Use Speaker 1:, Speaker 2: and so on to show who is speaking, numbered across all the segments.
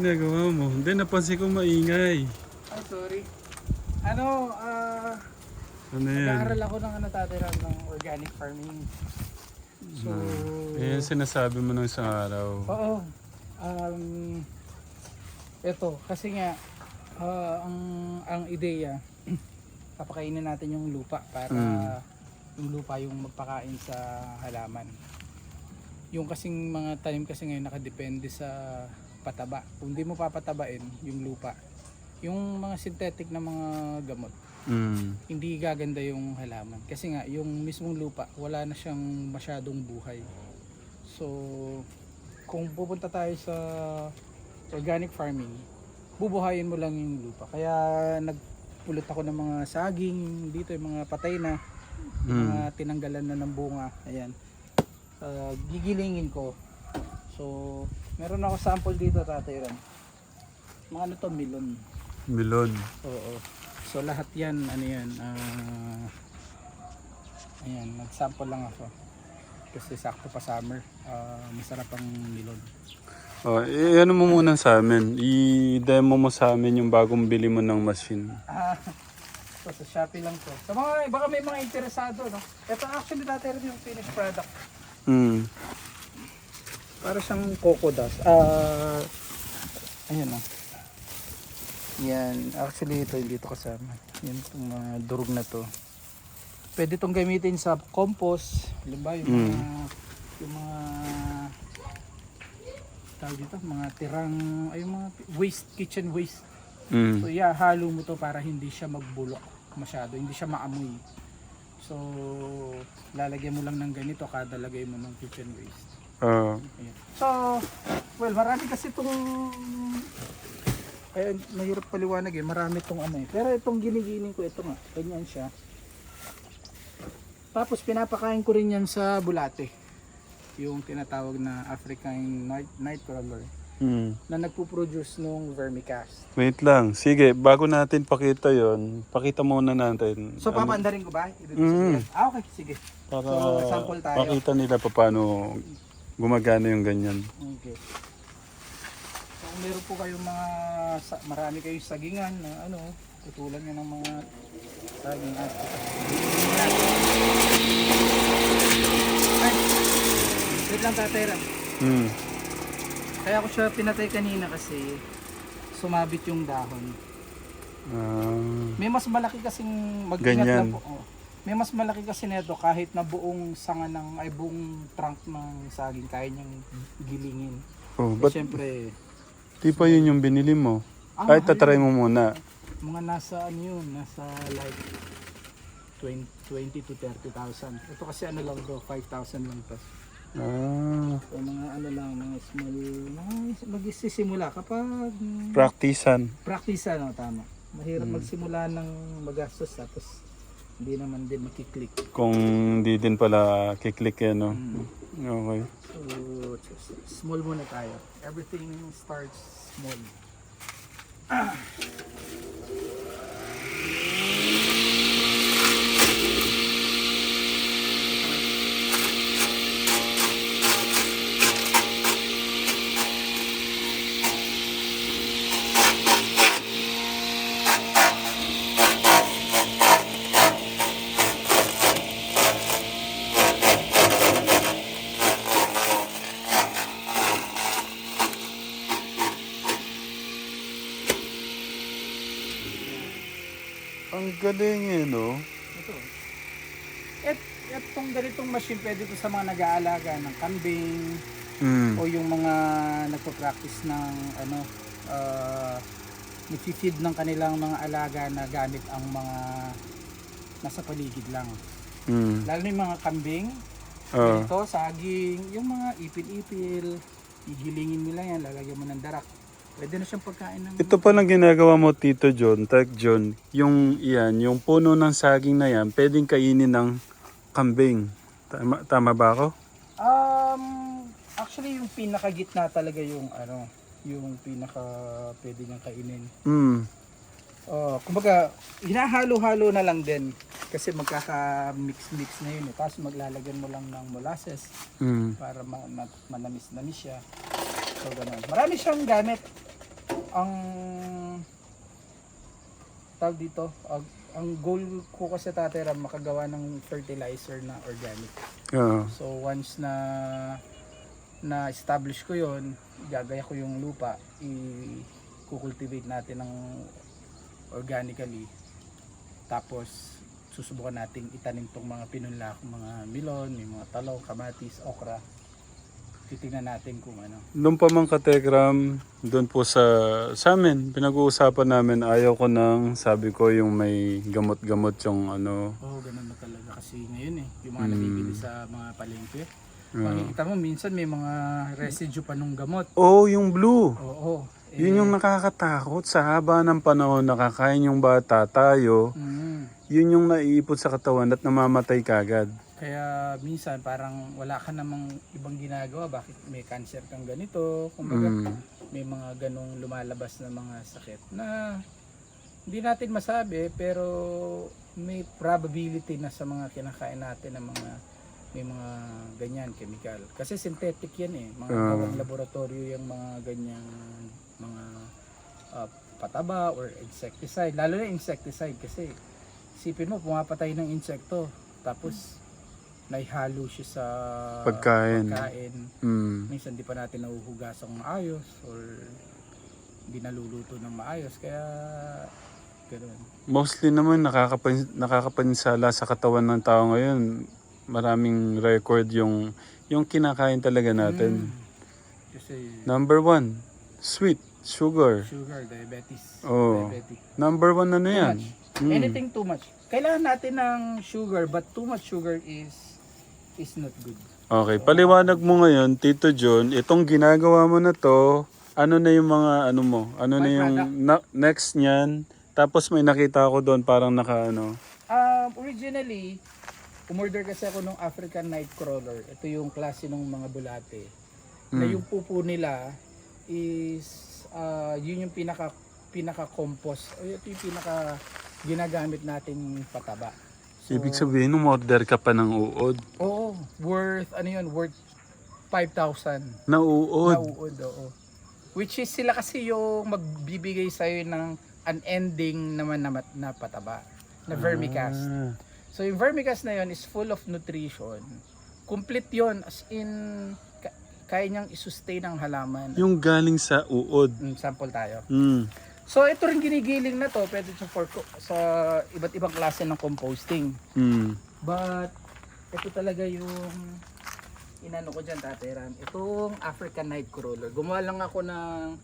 Speaker 1: Ginagawa mo? Hindi, napansin ko maingay.
Speaker 2: Ay, sorry. Ano, ah,
Speaker 1: Ano yan?
Speaker 2: nag-aaral ako ng ano tatira ng organic farming. So,
Speaker 1: Ayan sinasabi mo nung isang araw.
Speaker 2: oo. Um, ito, kasi nga, ah, ang, ang ideya, papakainin natin yung lupa para
Speaker 1: Mm.
Speaker 2: yung lupa yung magpakain sa halaman. Yung kasing mga tanim kasi ngayon nakadepende sa pataba. Kung di mo papatabain yung lupa, yung mga synthetic na mga gamot,
Speaker 1: Mm.
Speaker 2: hindi gaganda yung halaman. Kasi nga, yung mismong lupa, wala na siyang masyadong buhay. So, kung pupunta tayo sa organic farming, bubuhayin mo lang yung lupa. Kaya nagpulot ako ng mga saging dito, yung mga patay na, yung mga
Speaker 1: Mm.
Speaker 2: tinanggalan na ng bunga. Ayan. Ah, gigilingin ko. So, meron ako sample dito, Tatay Ram. Mga ano to, melon.
Speaker 1: Milon.
Speaker 2: Oo. So lahat yan, ano yan, ah ayan, nag-sample lang ako. Kasi sakto pa summer, ah, masarap ang milon.
Speaker 1: Oh, eh, ano mo muna sa amin? I-demo mo sa amin yung bagong bili mo ng machine.
Speaker 2: Ah, so sa Shopee lang to. Sa mga, baka may mga interesado, no? Ito actually dati rin yung finished product.
Speaker 1: Mm.
Speaker 2: Para siyang coco dust. Ah, ayan o. Yan, actually ito hindi ito kasama. Yan itong mga durog na to. Pwede itong gamitin sa compost. Halimbawa yung
Speaker 1: Mm.
Speaker 2: mga yung mga tawag dito, mga tirang ay mga waste, kitchen waste. So
Speaker 1: Mm.
Speaker 2: yeah, halo mo to para hindi siya magbulok masyado, hindi siya maamoy. So lalagyan mo lang ng ganito kada lagay mo ng kitchen waste. Ayan. So, well, marami kasi itong eh, mahirap paliwanag eh. Marami itong ano eh. Pero itong ginigiling ko, ito nga. Ganyan siya. Tapos pinapakain ko rin yan sa bulate. Yung tinatawag na African night, night crawler
Speaker 1: mm.
Speaker 2: na nagpo-produce nung vermicast.
Speaker 1: Wait lang. Sige, bago natin pakita yon, pakita muna natin.
Speaker 2: So,
Speaker 1: Ano,
Speaker 2: papaandarin ko ba? Ito-
Speaker 1: Mm.
Speaker 2: Ah, okay. Sige.
Speaker 1: para
Speaker 2: so, sample tayo.
Speaker 1: pakita nila pa paano gumagana yung ganyan.
Speaker 2: Okay. So, kung meron po kayong mga, sa- marami kayong sagingan na ano, tutulan nyo ng mga saging at Ay! Wait lang tatera.
Speaker 1: Mm.
Speaker 2: Kaya ko siya pinatay kanina kasi sumabit yung dahon.
Speaker 1: Ah,
Speaker 2: May mas malaki kasing mag-ingat
Speaker 1: Ganyan.
Speaker 2: lang po. oh. May mas malaki kasi nito kahit na buong sanga ng ay buong trunk ng saging kaya niyang gilingin.
Speaker 1: oh,
Speaker 2: But,
Speaker 1: ba't
Speaker 2: Siyempre,
Speaker 1: di pa yun yung binili mo?
Speaker 2: ah,
Speaker 1: Ay, tatry mo muna.
Speaker 2: Mga nasa ano yun, nasa like 20, 20 to 30,000. Ito kasi ano lang to, 5,000 lang to.
Speaker 1: Ah,
Speaker 2: So mga ano lang, mga small, mga magsisimula kapag mm,
Speaker 1: practicean.
Speaker 2: practice ano, tama. Mahirap
Speaker 1: Hmm.
Speaker 2: magsimula ng magastos tapos hindi naman din makiklik.
Speaker 1: Kung di din pala kiklik yan, no?
Speaker 2: Mm.
Speaker 1: Okay.
Speaker 2: So, small muna tayo. Everything starts small.
Speaker 1: Ang
Speaker 2: machine pwede to sa mga nag-aalaga ng kambing
Speaker 1: Mm.
Speaker 2: o yung mga nagpo-practice ng ano uh, nagfi-feed ng kanilang mga alaga na gamit ang mga nasa paligid lang.
Speaker 1: Mm.
Speaker 2: Lalo na yung mga kambing,
Speaker 1: Ah.
Speaker 2: ito, saging, yung mga ipil-ipil, igilingin mo lang yan, lalagyan mo ng darak. Pwede na siyang pagkain ng...
Speaker 1: Ito palang ginagawa mo, Tito John, Tag John, yung iyan, yung puno ng saging na yan, pwedeng kainin ng kambing. Tama, tama ba ako?
Speaker 2: Um, actually yung pinakagitna talaga yung ano, yung pinaka pwede niyang kainin.
Speaker 1: Mm.
Speaker 2: Oh, kumbaga hinahalo-halo na lang din kasi magkaka-mix-mix na yun eh. Tapos maglalagyan mo lang ng molasses
Speaker 1: Mm.
Speaker 2: para ma- ma- manamis-namis siya. So, ganun. Marami siyang gamit. Ang tawag dito, ang, ang goal ko kasi tatay Ram, makagawa ng fertilizer na organic.
Speaker 1: Oo.
Speaker 2: So once na na establish ko 'yon, gagaya ko yung lupa, i-cultivate natin ng organically. Tapos susubukan nating itanim tong mga pinunla, mga milon, may mga talong, kamatis, okra. Titingnan natin kung ano.
Speaker 1: Doon pa man katekram, doon po sa, sa amin, pinag-uusapan namin, ayaw ko nang, sabi ko yung may gamot-gamot yung ano.
Speaker 2: Oo, oh, ganun na talaga kasi ngayon eh. Yung mga
Speaker 1: Mm.
Speaker 2: nabibili sa mga palengke.
Speaker 1: Oo.
Speaker 2: Makikita mo minsan may mga residue pa nung gamot.
Speaker 1: Oh, yung blue.
Speaker 2: Oo. eh,
Speaker 1: Yun yung nakakatakot. Sa haba ng panahon, nakakain yung bata tayo,
Speaker 2: mm.
Speaker 1: yun yung naiipot sa katawan at namamatay kagad.
Speaker 2: Kaya minsan parang wala ka namang ibang ginagawa. Bakit may cancer kang ganito? Kumbaga
Speaker 1: Mm.
Speaker 2: may mga ganong lumalabas na mga sakit na hindi natin masabi pero may probability na sa mga kinakain natin ng mga may mga ganyan chemical. Kasi synthetic yan eh. Mga
Speaker 1: Ah.
Speaker 2: gawang laboratorio yung mga ganyang mga ah, pataba or insecticide. Lalo na insecticide kasi sipin mo pumapatay ng insekto tapos naihalo siya sa
Speaker 1: Pagkain.
Speaker 2: pagkain.
Speaker 1: Mm.
Speaker 2: Minsan di pa natin nahuhugasang maayos or hindi naluluto ng maayos kaya ganoon.
Speaker 1: Mostly naman nakakapan, nakakapansala sa katawan ng tao ngayon. Maraming record yung yung kinakain talaga natin.
Speaker 2: Mm. Kasi
Speaker 1: Number one, sweet, sugar.
Speaker 2: sugar, diabetes,
Speaker 1: Oo.
Speaker 2: diabetic.
Speaker 1: Number one ano
Speaker 2: Too
Speaker 1: yan?
Speaker 2: much.
Speaker 1: Mm.
Speaker 2: Anything too much. Kailangan natin ng sugar but too much sugar is is not good.
Speaker 1: Okay, paliwanag mo ngayon, Tito John, itong ginagawa mo na to, ano na yung mga ano mo? Ano na yung na- next niyan? Tapos may nakita ako doon parang naka ano.
Speaker 2: Um, originally, umorder kasi ako ng African Nightcrawler. Ito yung klase ng mga bulate. Na
Speaker 1: Mm.
Speaker 2: yung pupo nila is ah, yun yung pinaka pinaka compost o ito yung pinaka ginagamit nating pataba. So,
Speaker 1: Ibig sabihin, umorder ka pa ng uod.
Speaker 2: Oo, worth ano yun, worth 5,000
Speaker 1: Na uod.
Speaker 2: na uod, oo. Which is sila kasi yung magbibigay sa'yo ng unending naman na, mat- na pataba, na vermicast.
Speaker 1: Ah.
Speaker 2: So yung vermicast na yun is full of nutrition. Complete yon as in ka- kaya niyang isustain ang halaman.
Speaker 1: Yung galing sa uod.
Speaker 2: Mm, sample tayo.
Speaker 1: Mm.
Speaker 2: So ito rin ginigiling na to, pwede sa for sa iba't ibang klase ng composting.
Speaker 1: Mm.
Speaker 2: But ito talaga yung inano ko dyan Tate Ram. Itong African Nightcrawler. Gumawa lang ako ng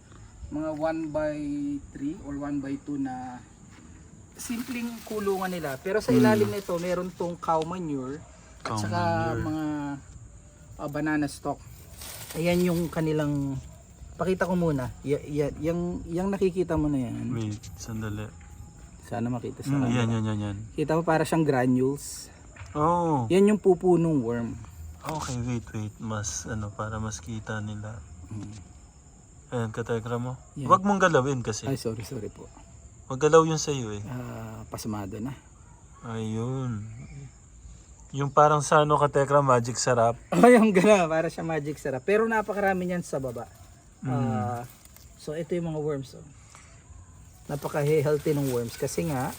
Speaker 2: mga 1 by 3 or 1 by 2 na simpleng kulungan nila. Pero sa
Speaker 1: Mm.
Speaker 2: ilalim nito, meron tong cow manure at
Speaker 1: Cow
Speaker 2: saka
Speaker 1: manure.
Speaker 2: mga ah, banana stalk. Ayan yung kanilang pakita ko muna. Y- y- yung, yung nakikita mo na yan.
Speaker 1: Wait, sandali.
Speaker 2: Sana makita sa
Speaker 1: Mm,
Speaker 2: camera.
Speaker 1: yan, yan, yan, yan.
Speaker 2: Kita mo para siyang granules.
Speaker 1: Oh.
Speaker 2: Yan yung pupo ng worm.
Speaker 1: Okay, wait, wait. Mas, ano, para mas kita nila.
Speaker 2: Mm.
Speaker 1: Ayan, katekra mo.
Speaker 2: Yan.
Speaker 1: Huwag mong galawin kasi.
Speaker 2: Ay, sorry, sorry po.
Speaker 1: Magalaw yun sa'yo eh.
Speaker 2: Ah, pasmado na.
Speaker 1: Ayun. Yung parang sa ano katekra magic sarap.
Speaker 2: Oh, yung gana, para siya magic sarap. Pero napakarami niyan sa baba.
Speaker 1: Mm.
Speaker 2: Ah, so, ito yung mga worms. Oh. Napaka-healthy ng worms kasi nga,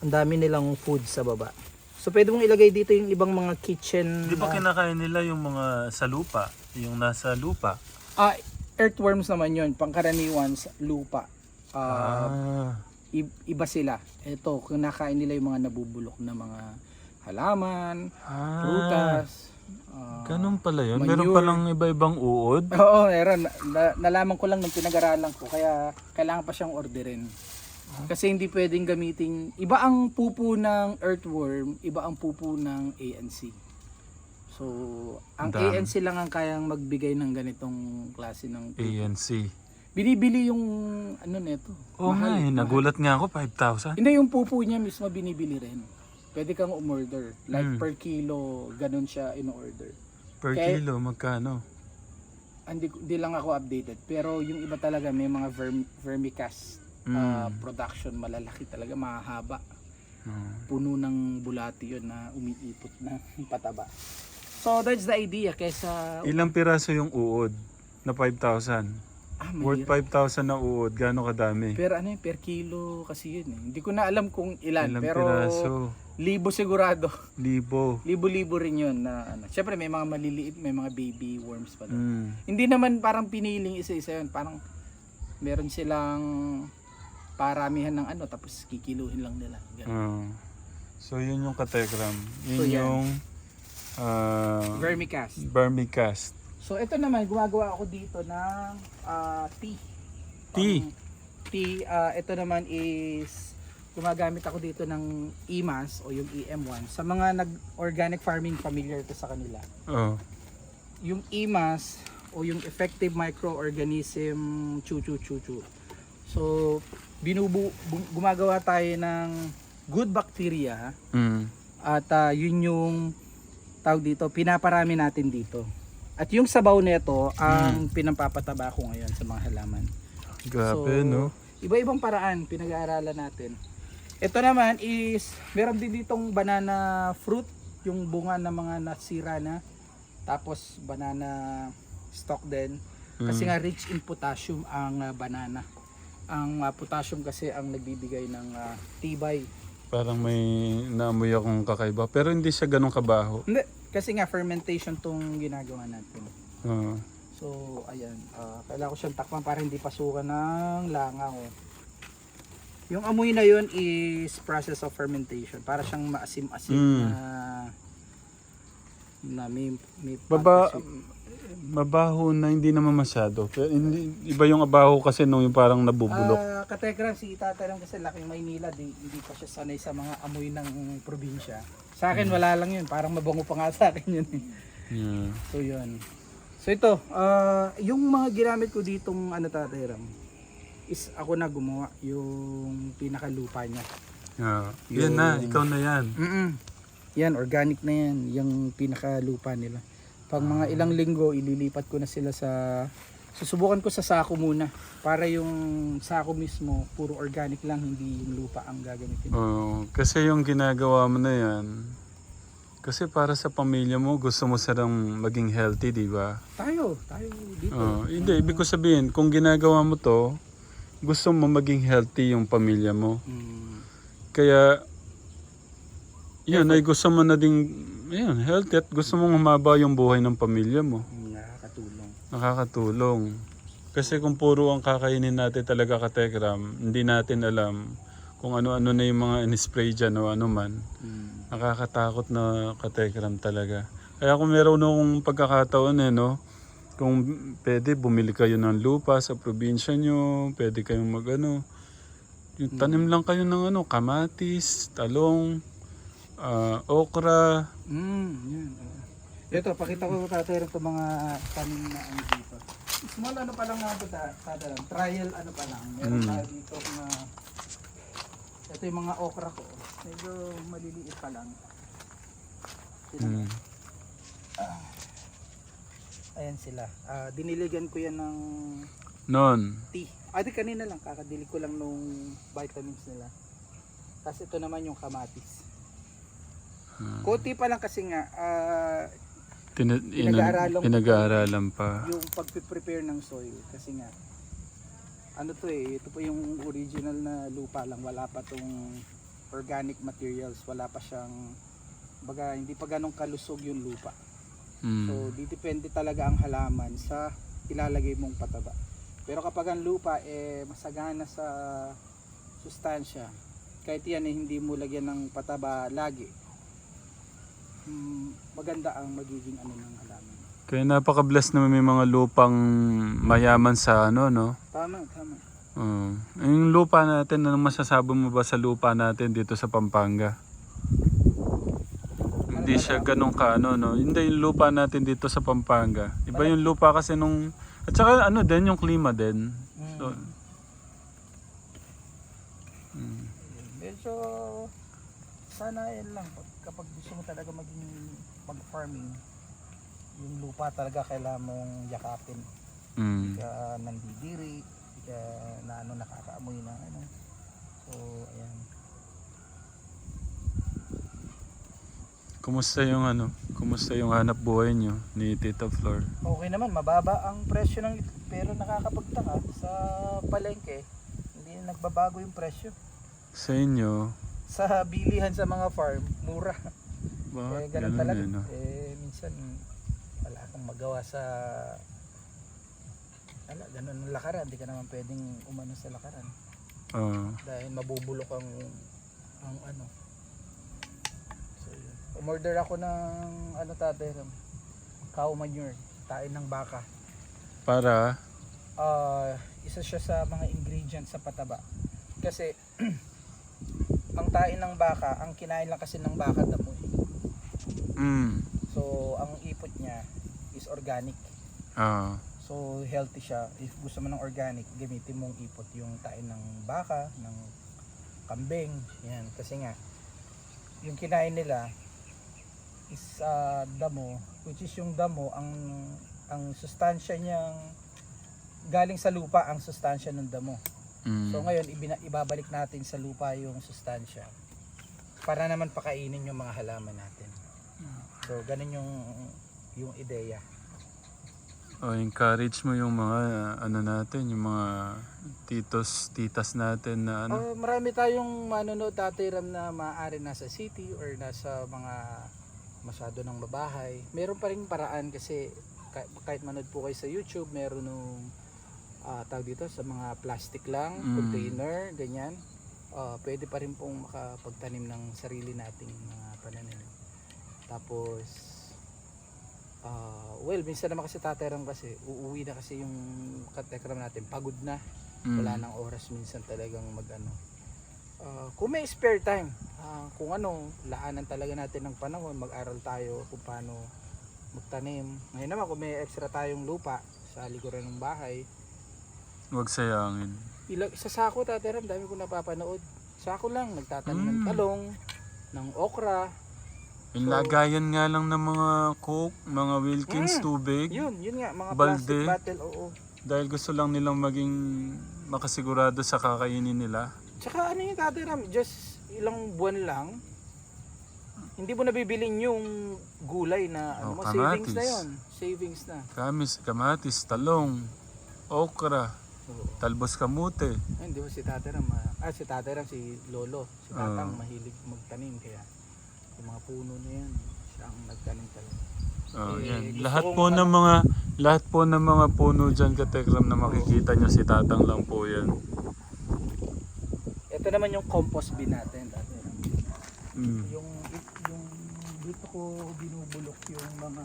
Speaker 2: ang dami nilang food sa baba. So, pwede mong ilagay dito yung ibang mga kitchen...
Speaker 1: Di ba
Speaker 2: ah,
Speaker 1: kinakain nila yung mga sa lupa? Yung nasa lupa?
Speaker 2: ah, earthworms naman yun, pangkaraniwan sa lupa. Ah,
Speaker 1: Ah.
Speaker 2: i- iba sila. Ito, kinakain nila yung mga nabubulok na mga halaman,
Speaker 1: ah.
Speaker 2: prutas. Ah,
Speaker 1: Ganun pala yun.
Speaker 2: manure.
Speaker 1: Meron palang iba-ibang uod.
Speaker 2: Oo, meron. Na, na- nalaman ko lang nung pinag-aralan ko, kaya kailangan pa siyang orderin. Kasi hindi pwedeng gamitin, iba ang pupo ng earthworm, iba ang pupo ng ANC. So, ang
Speaker 1: Dami.
Speaker 2: ANC lang ang kayang magbigay ng ganitong klase ng pupo.
Speaker 1: ANC.
Speaker 2: Binibili yung ano nito.
Speaker 1: Oo nga eh. Nagulat nga ako. 5,000.
Speaker 2: Hindi yung pupo niya mismo binibili rin. Pwede kang umorder. Like
Speaker 1: Mm.
Speaker 2: per kilo, ganun siya in-order.
Speaker 1: Per
Speaker 2: Kaya-
Speaker 1: kilo, magkano?
Speaker 2: hindi, hindi lang ako updated pero yung iba talaga may mga verm, vermicast
Speaker 1: Mm.
Speaker 2: ah, production malalaki talaga mahaba
Speaker 1: Ah.
Speaker 2: puno ng bulati yun na umiipot na pataba so that's the idea kesa
Speaker 1: Ilang piraso yung uod? na 5,000.
Speaker 2: Ah,
Speaker 1: Worth
Speaker 2: mahirap.
Speaker 1: 5,000 na uod. Gaano kadami?
Speaker 2: Per ano yun, per kilo kasi yun eh. Hindi ko na alam kung ilan,
Speaker 1: Ilang
Speaker 2: pero
Speaker 1: piraso?
Speaker 2: libo sigurado.
Speaker 1: Libo.
Speaker 2: Libo-libo rin yun na ano. Siyempre may mga maliliit, may mga baby worms pa doon.
Speaker 1: Mm.
Speaker 2: Hindi naman parang piniling isa-isa yun. Parang meron silang paramihan ng ano tapos kikiluhin lang nila.
Speaker 1: Ah. So, yun yung katekram. Yun
Speaker 2: So, yan.
Speaker 1: yung ah,
Speaker 2: Vermicast.
Speaker 1: vermicast.
Speaker 2: So ito naman gumagawa ako dito ng ah, tea.
Speaker 1: Tea?
Speaker 2: Pang- tea, ah, ito naman is gumagamit ako dito ng EMAS o yung EM1 sa mga nag-organic farming familiar to sa kanila.
Speaker 1: Oh.
Speaker 2: Yung EMAS o yung effective microorganism chu chu chu chu. So binubu bu- gumagawa tayo ng good bacteria
Speaker 1: Mm.
Speaker 2: at ah, yun yung tawag dito, pinaparami natin dito. At yung sabaw nito ang pinampapataba ko ngayon sa mga halaman.
Speaker 1: Grabe,
Speaker 2: So,
Speaker 1: no?
Speaker 2: Iba-ibang paraan pinag-aaralan natin. Ito naman is meron din ditong banana fruit, yung bunga ng mga nasira na. Tapos banana stalk din. Kasi
Speaker 1: Mm.
Speaker 2: nga rich in potassium ang ah, banana. Ang ah, potassium kasi ang nagbibigay ng ah, tibay.
Speaker 1: Parang may naamoy akong kakaiba. Pero hindi siya ganun kabaho.
Speaker 2: Hindi, kasi nga fermentation tong ginagawa natin.
Speaker 1: Ah.
Speaker 2: So, ayan. ah, kailangan ko siyang takpan para hindi pasukan ng langaw. Yung amoy na yun is process of fermentation. Para siyang maasim-asim
Speaker 1: Mm.
Speaker 2: na na may, may
Speaker 1: Baba, mabaho na hindi naman masyado. Pero hindi, iba yung abaho kasi nung yung parang nabubulok.
Speaker 2: Ah, katekram, si Tata lang kasi laking Maynila, di, hindi pa siya sanay sa mga amoy ng probinsya. Sa akin, wala lang yun. Parang mabango pa nga sa akin yun. eh.
Speaker 1: Yeah.
Speaker 2: So, yun. So, ito. ah, yung mga ginamit ko ditong ano, Tatay Ram, is ako na gumawa yung pinakalupa niya.
Speaker 1: Yeah. Yan na, ikaw na yan.
Speaker 2: Mm Yan, organic na yan. Yung pinakalupa nila. Pag mga ilang linggo, ililipat ko na sila sa... Susubukan ko sa sako muna. Para yung sako mismo, puro organic lang, hindi yung lupa ang gagamitin.
Speaker 1: Oo, kasi yung ginagawa mo na yan, kasi para sa pamilya mo, gusto mo silang maging healthy, di ba?
Speaker 2: Tayo, tayo dito.
Speaker 1: Oo, hindi, ibig ko sabihin, kung ginagawa mo to, gusto mo maging healthy yung pamilya mo.
Speaker 2: Mm.
Speaker 1: Kaya, yun, ay gusto mo na ding, yun, healthy at gusto mong humaba yung buhay ng pamilya mo.
Speaker 2: Nakakatulong.
Speaker 1: Kasi kung puro ang kakainin natin talaga katekram, hindi natin alam kung ano-ano na yung mga in-spray dyan o ano man.
Speaker 2: Mm.
Speaker 1: Nakakatakot na katekram talaga. Kaya kung meron akong pagkakataon eh, no? Kung pwede, bumili kayo ng lupa sa probinsya nyo, pwede kayong mag ano, yung tanim lang kayo ng ano, kamatis, talong, ah, okra.
Speaker 2: Mm, yan. oo. Ito, pakita ko tatay ito mga tanim na ano dito. Small ano pa lang nga ito, ta- tatay, trial ano pa lang. Meron
Speaker 1: Mm.
Speaker 2: tayo dito na ito yung mga okra ko. Medyo maliliit pa lang.
Speaker 1: Mm.
Speaker 2: Ayan sila. Ah, diniligan ko yan ng
Speaker 1: Non.
Speaker 2: tea. Ah, di kanina lang, kakadili ko lang nung vitamins nila. Tapos ito naman yung kamatis.
Speaker 1: Ah,
Speaker 2: Konti pa lang kasi nga, ah,
Speaker 1: tina-
Speaker 2: Pinag-aaralan
Speaker 1: pinag-aaralan pa.
Speaker 2: yung pag-prepare ng soil kasi nga ano to eh ito po yung original na lupa lang. Wala pa tong organic materials. Wala pa siyang baga hindi pa ganong kalusog yung lupa.
Speaker 1: Mm.
Speaker 2: so di depende talaga ang halaman sa ilalagay mong pataba. Pero kapag ang lupa eh masagana sa sustansya kahit yan eh hindi mo lagyan ng pataba lagi maganda ang magiging ano ng halaman
Speaker 1: Kaya napaka-bless na may mga lupang mayaman sa ano, no?
Speaker 2: tama tama
Speaker 1: Oo. yung lupa natin, ano masasabi mo ba sa lupa natin dito sa Pampanga? Hindi siya ganun ka ano, no? Hindi yung lupa natin dito sa Pampanga. Iba yung lupa kasi nung... At saka ano din, yung klima din.
Speaker 2: Mm.
Speaker 1: So, mm.
Speaker 2: Medyo sana lang kapag gusto mo talaga maging mag-farming yung lupa talaga kailangan mong yakapin
Speaker 1: Mm.
Speaker 2: ka nandidiri ka na ano nakakaamoy na ano so ayan
Speaker 1: Kumusta yung ano? Kumusta yung hanap buhay nyo ni Tita Flor?
Speaker 2: Okay naman, mababa ang presyo ng itlog pero nakakapagtaka sa palengke, hindi na nagbabago yung presyo.
Speaker 1: Sa inyo,
Speaker 2: Sa bilihan sa mga farm, mura.
Speaker 1: bakit
Speaker 2: eh, ganun
Speaker 1: ganun
Speaker 2: talaga.
Speaker 1: eh, no?
Speaker 2: Eh, minsan, wala kang magawa sa... Wala, ganun ang lakaran. Hindi ka naman pwedeng umano sa lakaran.
Speaker 1: Oo.
Speaker 2: Dahil mabubulok ang, ang ano. So, yun. Umorder ako ng, ano tatay, cow manure, tain ng baka.
Speaker 1: para,
Speaker 2: Ah, isa siya sa mga ingredients sa pataba. Kasi, ang tain ng baka, ang kinain lang kasi ng baka damo.
Speaker 1: Mm,
Speaker 2: So, ang ipot niya is organic.
Speaker 1: ah,
Speaker 2: So, healthy siya. If gusto mo ng organic, gamitin mong ipot yung tain ng baka, ng kambing. Yan. Kasi nga, yung kinain nila is ah, damo, which is yung damo, ang ang sustansya niyang galing sa lupa ang sustansya ng damo.
Speaker 1: mm,
Speaker 2: So ngayon ibina, ibabalik natin sa lupa yung sustansya para naman pakainin yung mga halaman natin. So ganun yung yung ideya.
Speaker 1: oh, encourage mo yung mga, ano natin, yung mga titos, titas natin na ano.
Speaker 2: Oh, marami tayong manonood Tatay Ram na maaari nasa city or nasa mga masyado ng mabahay. Meron pa rin paraan kasi ka- kahit manood po kayo sa YouTube, meron nung ah, tawag dito sa mga plastic lang,
Speaker 1: Mm.
Speaker 2: container, ganyan. Ah, pwede pa rin pong makapagtanim ng sarili nating mga pananim. Tapos ah, well, minsan naman kasi Tatay Ram kasi uuwi na kasi yung katekram natin, pagod na.
Speaker 1: Mm,
Speaker 2: wala nang oras minsan talagang mag ano Ah, kung may spare time ah, kung ano laanan talaga natin ng panahon mag-aral tayo kung paano magtanim. Ngayon naman kung may extra tayong lupa sa likuran ng bahay.
Speaker 1: Huwag sayangin.
Speaker 2: ilag, sa sako tateram dami ko napapanood. Sako lang nagtatanim ng
Speaker 1: Mm.
Speaker 2: talong ng okra
Speaker 1: Yung lagayan nga lang ng mga Coke, mga Wilkins
Speaker 2: Mm,
Speaker 1: tubig.
Speaker 2: yun yun nga mga
Speaker 1: Balde.
Speaker 2: plastic bottle oo
Speaker 1: Dahil gusto lang nilang maging makasigurado sa kakainin nila.
Speaker 2: Tsaka ano yung tatiram, just ilang buwan lang, hindi mo nabibilin yung gulay na
Speaker 1: Oh,
Speaker 2: ano mo, savings na
Speaker 1: kamatis.
Speaker 2: yon Savings na.
Speaker 1: Kamis, kamatis, talong, okra,
Speaker 2: Oo.
Speaker 1: talbos kamute.
Speaker 2: Ay, hindi mo si tatiram, ah, ah, si tatiram, si lolo, si tatang
Speaker 1: Oo.
Speaker 2: mahilig magtanim, kaya yung mga puno na yan, siya ang nagtanim talaga.
Speaker 1: Oh,
Speaker 2: Eh,
Speaker 1: yan. Lahat po ng
Speaker 2: ano-
Speaker 1: mga lahat po ng mga puno diyan katekram na makikita nyo si Tatang lang po 'yan.
Speaker 2: Ito naman yung compost bin natin, tatiram.
Speaker 1: Mm.
Speaker 2: Yung, yung dito ko binubulok yung mga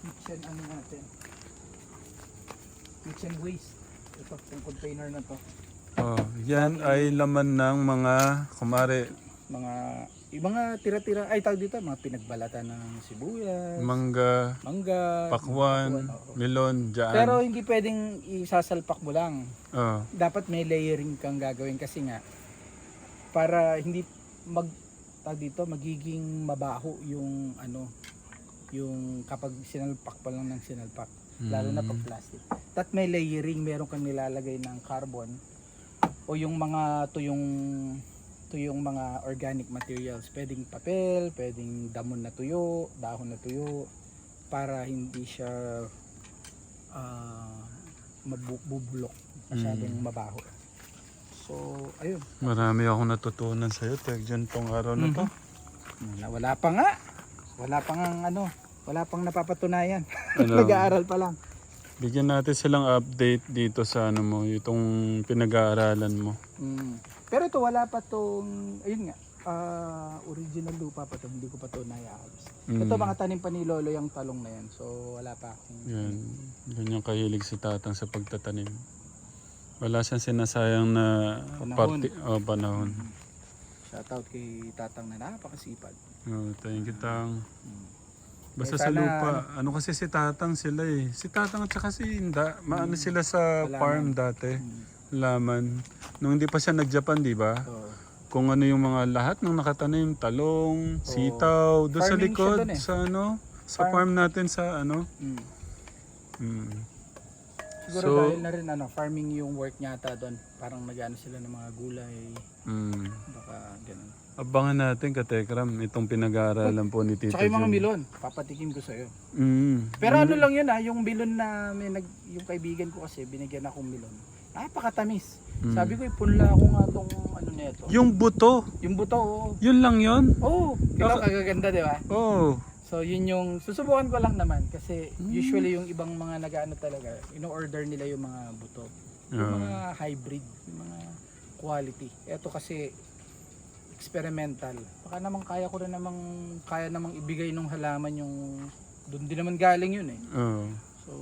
Speaker 2: kitchen ano natin. Kitchen waste. Ito, yung container na to.
Speaker 1: Oh, yan ay laman ng mga kumare
Speaker 2: mga yung mga tira-tira ay tawag dito mga pinagbalatan ng sibuyas,
Speaker 1: mangga,
Speaker 2: mangga,
Speaker 1: pakwan,
Speaker 2: oo.
Speaker 1: melon, dyan.
Speaker 2: Pero hindi pwedeng isasalpak mo lang.
Speaker 1: oh,
Speaker 2: Dapat may layering kang gagawin kasi nga para hindi mag tawag dito magiging mabaho yung ano yung kapag sinalpak pa lang ng sinalpak lalo na pag
Speaker 1: mm,
Speaker 2: plastic. That may layering, meron kang nilalagay ng carbon o yung mga tuyong tuyong mga organic materials. Pwedeng papel, pwedeng damon na tuyo, dahon na tuyo para hindi siya ah mabubulok, masyadong mabaho. So, ayun.
Speaker 1: marami akong natutunan sa iyo Tek dyan tong araw na to.
Speaker 2: Wala, wala pa nga. Wala pa nga ano, wala pang napapatunayan. Nag-aaral pa lang.
Speaker 1: bigyan natin silang update dito sa ano mo, itong pinag-aaralan mo.
Speaker 2: Mm. Pero ito wala pa tong ayun nga ah, original lupa pa to hindi ko pa to naiayos.
Speaker 1: Mm.
Speaker 2: Ito mga tanim pa ni lolo yung talong na yan. So wala pa akong
Speaker 1: Yan. Ganyan kahilig si tatang sa pagtatanim. Wala siyang sinasayang na
Speaker 2: Panahon.
Speaker 1: parti, oh, panahon.
Speaker 2: shout out kay tatang na napakasipag.
Speaker 1: Oh, thank you, tang.
Speaker 2: Mm.
Speaker 1: Basta
Speaker 2: Eh,
Speaker 1: sa
Speaker 2: sana,
Speaker 1: lupa, ano kasi si tatang sila eh. Si tatang at saka si Inda, maano sila sa
Speaker 2: Halaman.
Speaker 1: farm dati.
Speaker 2: Mm.
Speaker 1: Laman. Nung hindi pa siya nag-Japan, di ba?
Speaker 2: So,
Speaker 1: Kung ano yung mga lahat ng nakatanim, talong, sitaw, doon sa
Speaker 2: Farming siya
Speaker 1: likod,
Speaker 2: dun eh.
Speaker 1: sa ano, sa
Speaker 2: Farm.
Speaker 1: farm natin sa ano.
Speaker 2: mm.
Speaker 1: Mm.
Speaker 2: Siguro
Speaker 1: So-
Speaker 2: dahil na rin ano, farming yung work niya ata doon. Parang nag-ano sila ng mga gulay,
Speaker 1: Mm.
Speaker 2: baka ganun.
Speaker 1: Abangan natin, Katekram, itong pinag-aaralan po ni Tito
Speaker 2: Tsaka yung mga
Speaker 1: Jun.
Speaker 2: milon, papatikim ko sa'yo.
Speaker 1: Mm.
Speaker 2: Pero ano lang yun ah, yung milon na may nag, yung kaibigan ko kasi binigyan akong milon. Napakatamis.
Speaker 1: Mm.
Speaker 2: Sabi ko ipunla ako nga tong ano nito.
Speaker 1: Yung buto,
Speaker 2: Yung buto, oo.
Speaker 1: yun lang yun?
Speaker 2: Oo, ikaw
Speaker 1: Baka-
Speaker 2: kagaganda, di ba?
Speaker 1: Oo.
Speaker 2: So yun yung susubukan ko lang naman kasi
Speaker 1: Hmm.
Speaker 2: usually yung ibang mga nag-ano talaga, ino-order nila yung mga buto. Yung
Speaker 1: Ah.
Speaker 2: mga hybrid, yung mga quality. Ito kasi experimental. Baka naman kaya ko rin namang kaya namang ibigay nung halaman yung doon din naman galing yun eh.
Speaker 1: Oo.
Speaker 2: So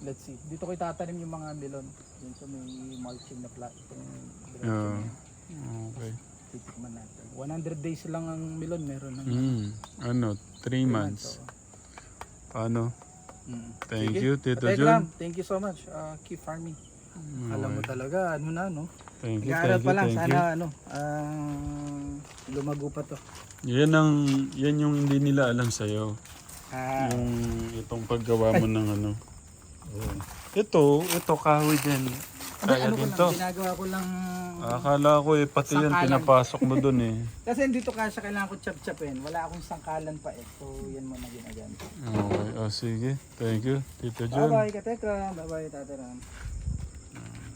Speaker 2: let's see. Dito ko itatanim yung mga melon. Yun sa may mulching na plat. Direction
Speaker 1: Ah.
Speaker 2: yun.
Speaker 1: Okay.
Speaker 2: Titikman natin. 100 days lang ang melon meron ng
Speaker 1: Mm. Ano, 3
Speaker 2: three
Speaker 1: months.
Speaker 2: oo.
Speaker 1: Paano?
Speaker 2: Mm.
Speaker 1: Thank
Speaker 2: Sige.
Speaker 1: you, Tito Jun.
Speaker 2: thank you so much. Uh, keep farming.
Speaker 1: Mm,
Speaker 2: Alam mo talaga, ano na, no?
Speaker 1: Thank you,
Speaker 2: Nag-aaral
Speaker 1: thank
Speaker 2: pa
Speaker 1: you,
Speaker 2: lang,
Speaker 1: thank
Speaker 2: sana
Speaker 1: you.
Speaker 2: ano, ah, lumago pa to.
Speaker 1: Yan ang, yan yung hindi nila alam sa'yo.
Speaker 2: Ah,
Speaker 1: Yung itong paggawa mo ng ano. Ito, ito kahoy din. Kaya
Speaker 2: ano ko
Speaker 1: din
Speaker 2: lang,
Speaker 1: to.
Speaker 2: ginagawa ko lang,
Speaker 1: Akala ko eh, pati yan
Speaker 2: Sangkalan.
Speaker 1: pinapasok mo dun eh.
Speaker 2: kasi dito kasi kailangan ko chap-chapin, wala akong sangkalan pa eh, so yan mo na ginagamit.
Speaker 1: Okay, oh, sige. Thank you, Tito
Speaker 2: Bye
Speaker 1: Jun.
Speaker 2: bye, katekram, bye bye, tataram.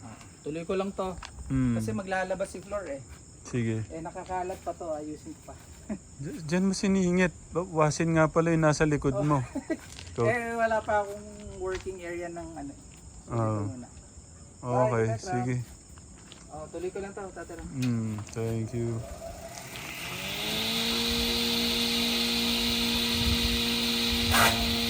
Speaker 2: Ah, tuloy ko lang to,
Speaker 1: Hmm,
Speaker 2: kasi maglalabas si Floor eh.
Speaker 1: sige.
Speaker 2: Eh nakakalat pa to, ayusin ko pa.
Speaker 1: Diyan mo siningit. Wasin nga pala yung nasa likod oh. mo. Ikaw.
Speaker 2: eh, wala pa akong working area ng ano. Oo. Oh.
Speaker 1: Ah. Okay,
Speaker 2: Bye,
Speaker 1: sige.
Speaker 2: Oh, tuloy ko lang to, tatara.
Speaker 1: Mm, thank you. Thank you.